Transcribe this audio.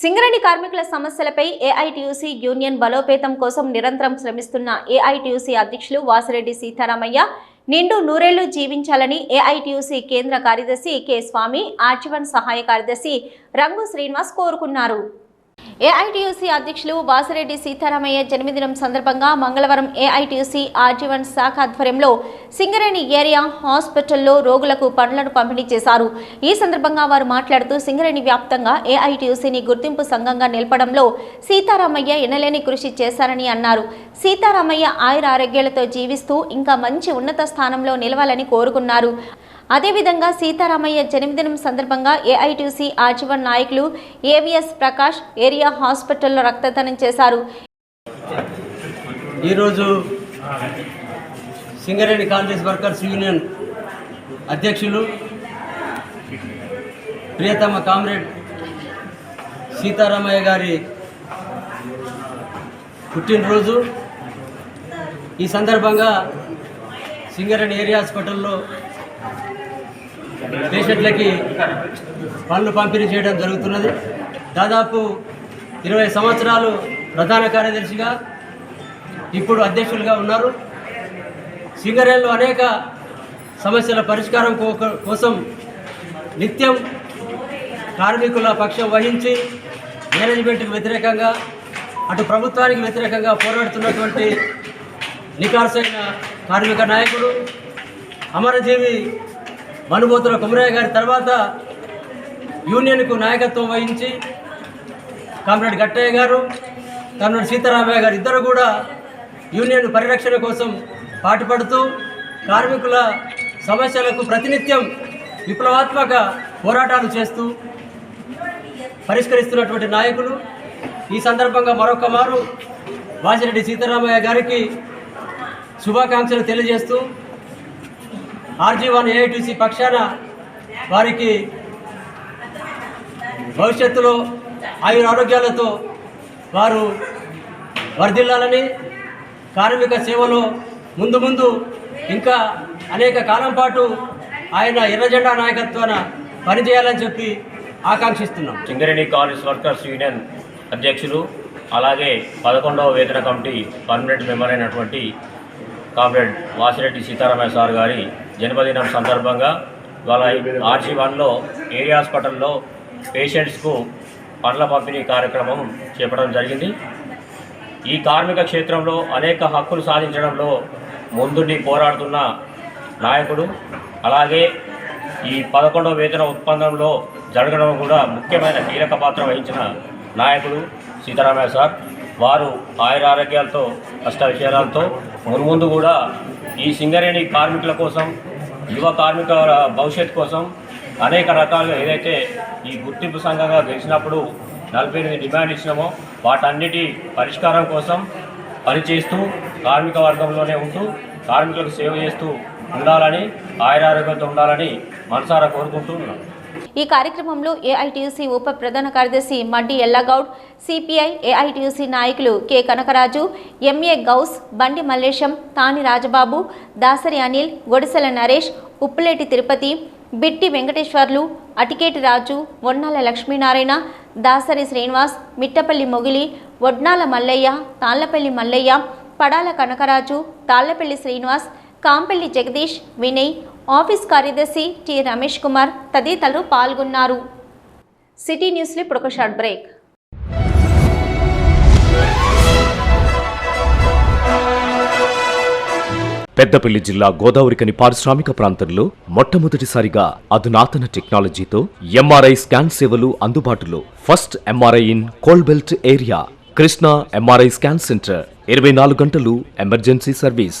సింగరేణి కార్మికుల సమస్యలపై AITUC union బలోపేతం కోసం నిరంతరం శ్రమిస్తున్న ఏఐటీయూసీ అధ్యక్షులు వాసిరెడ్డి సీతారామయ్య నిండు నూరేళ్ళు జీవించాలని ఏఐటీయూసీ కేంద్ర కార్యదర్శి కె స్వామి ఆర్చివన్ సహాయ కార్యదర్శి రంగు శ్రీనివాస్ కోరుకున్నారు. ఏఐటీయూసీ అధ్యక్షులు వాసిరెడ్డి సీతారామయ్య జన్మదినం సందర్భంగా మంగళవారం ఏఐటీయూసీ ఆర్జీవన్ శాఖ ఆధ్వర్యంలో సింగరేణి ఏరియా హాస్పిటల్లో రోగులకు పండ్లను పంపిణీ చేశారు. ఈ సందర్భంగా వారు మాట్లాడుతూ సింగరేణి వ్యాప్తంగా ఏఐటీయూసీని గుర్తింపు సంఘంగా నిలపడంలో సీతారామయ్య ఎనలేని కృషి చేశారని అన్నారు. సీతారామయ్య ఆయుర ఆరోగ్యాలతో జీవిస్తూ ఇంకా మంచి ఉన్నత స్థానంలో నిలవాలని కోరుకున్నారు. అదేవిధంగా సీతారామయ్య జన్మదినం సందర్భంగా ఏఐటీసీ ఆజీవన్ నాయకులు ఏవిఎస్ ప్రకాష్ ఏరియా హాస్పిటల్లో రక్తదానం చేశారు. ఈరోజు సింగరేణి కాంగ్రెస్ వర్కర్స్ యూనియన్ అధ్యక్షులు ప్రియతమ కామ్రేడ్ సీతారామయ్య గారి పుట్టినరోజు. ఈ సందర్భంగా సింగరేణి ఏరియా హాస్పిటల్లో పేషెంట్లకి పనులు పంపిణీ చేయడం జరుగుతున్నది. దాదాపు ఇరవై సంవత్సరాలు ప్రధాన కార్యదర్శిగా ఇప్పుడు అధ్యక్షులుగా ఉన్నారు. సింగరేణిలో అనేక సమస్యల పరిష్కారం కో- కోసం నిత్యం కార్మికుల పక్షం వహించి మేనేజ్మెంట్కి వ్యతిరేకంగా అటు ప్రభుత్వానికి వ్యతిరేకంగా పోరాడుతున్నటువంటి నికార్సైన కార్మిక నాయకుడు అమరజీవి మనుబోతుల కుమరయ్య గారి తర్వాత యూనియన్కు నాయకత్వం వహించి కామ్రేడ్ గట్టయ్య గారు కామ్రేడ్ సీతారామయ్య గారు ఇద్దరు కూడా యూనియన్ పరిరక్షణ కోసం పాటుపడుతూ కార్మికుల సమస్యలకు ప్రతినిత్యం విప్లవాత్మక పోరాటాలు చేస్తూ పరిష్కరిస్తున్నటువంటి నాయకులు. ఈ సందర్భంగా మరొక మారు వాసిరెడ్డి సీతారామయ్య గారికి శుభాకాంక్షలు తెలియజేస్తూ ఆర్జీ వన్ ఏఐటీసీ పక్షాన వారికి భవిష్యత్తులో ఆయుర ఆరోగ్యాలతో వారు వర్ధిల్లాలని కార్మిక సేవలో ముందు ముందు ఇంకా అనేక కాలం పాటు ఆయన ఎర్రజెండా నాయకత్వాన పనిచేయాలని చెప్పి ఆకాంక్షిస్తున్నాం. సింగరేణి కాలేజ్ వర్కర్స్ యూనియన్ అధ్యక్షులు అలాగే పదకొండవ వేతన కమిటీ పర్మనెంట్ మెంబర్ అయినటువంటి కామ్రేడ్ వాసిరెడ్డి సీతారామయ్య సార్ గారి జన్మదినం సందర్భంగా వాళ్ళ ఆర్జీ వన్లో ఏరియా హాస్పిటల్లో పేషెంట్స్కు పండ్ల పంపిణీ కార్యక్రమం చేపట్టడం జరిగింది. ఈ కార్మిక క్షేత్రంలో అనేక హక్కులు సాధించడంలో ముందుండి పోరాడుతున్న నాయకుడు అలాగే ఈ పదకొండవ వేతన ఒప్పందంలో జరగడం కూడా ముఖ్యమైన కీలక పాత్ర వహించిన నాయకుడు సీతారామయ్య సార్. వారు ఆయుర ఆరోగ్యాలతో కష్ట విషయాలతో మున్ముందు కూడా ఈ సింగరేణి కార్మికుల కోసం యువ కార్మిక భవిష్యత్ కోసం అనేక రకాలుగా ఏదైతే ఈ గుర్తింపు సంఘంగా గెలిచినప్పుడు నలభై ఎనిమిది డిమాండ్ ఇచ్చినామో వాటన్నిటి పరిష్కారం కోసం పనిచేస్తూ కార్మిక వర్గంలోనే ఉంటూ కార్మికులకు సేవ చేస్తూ ఉండాలని ఆయురారోగ్యంతో ఉండాలని మనసారా కోరుకుంటూ ఉన్నాను ఈ కార్యక్రమంలో ఏఐటియుసి ఉప ప్రధాన కార్యదర్శి మడ్డి ఎల్లగౌడ్ సిపిఐ ఏఐటియుసి నాయకులు K Kanakaraju M A Ghouse Bandi Mallesham తాని రాజబాబు దాసరి అనిల్ గొడిసెల నరేష్ ఉప్పులేటి తిరుపతి బిట్టి వెంకటేశ్వర్లు అటికేటి రాజు వొన్నాల లక్ష్మీనారాయణ దాసరి శ్రీనివాస్ మిట్టపల్లి మొగిలి వడ్నాల మల్లయ్య తాళ్ళపల్లి మల్లయ్య పడాల కనకరాజు తాళ్ళపల్లి శ్రీనివాస్ కాంపల్లి జగదీష్ వినయ్ ఆఫీస్ కార్యదర్శి టి రమేష్ కుమార్ తదితరులు పాల్గొన్నారు. సిటీ న్యూస్లో ఇప్పుడు ఒక షార్ట్ బ్రేక్. పెద్దపల్లి జిల్లా గోదావరికని పారిశ్రామిక ప్రాంతంలో మొట్టమొదటిసారిగా అధునాతన టెక్నాలజీతో ఎంఆర్ఐ స్కాన్ సేవలు అందుబాటులో. First MRI in coal belt area. Krishna MRI scan centre. ఇరవై నాలుగు గంటలు emergency service.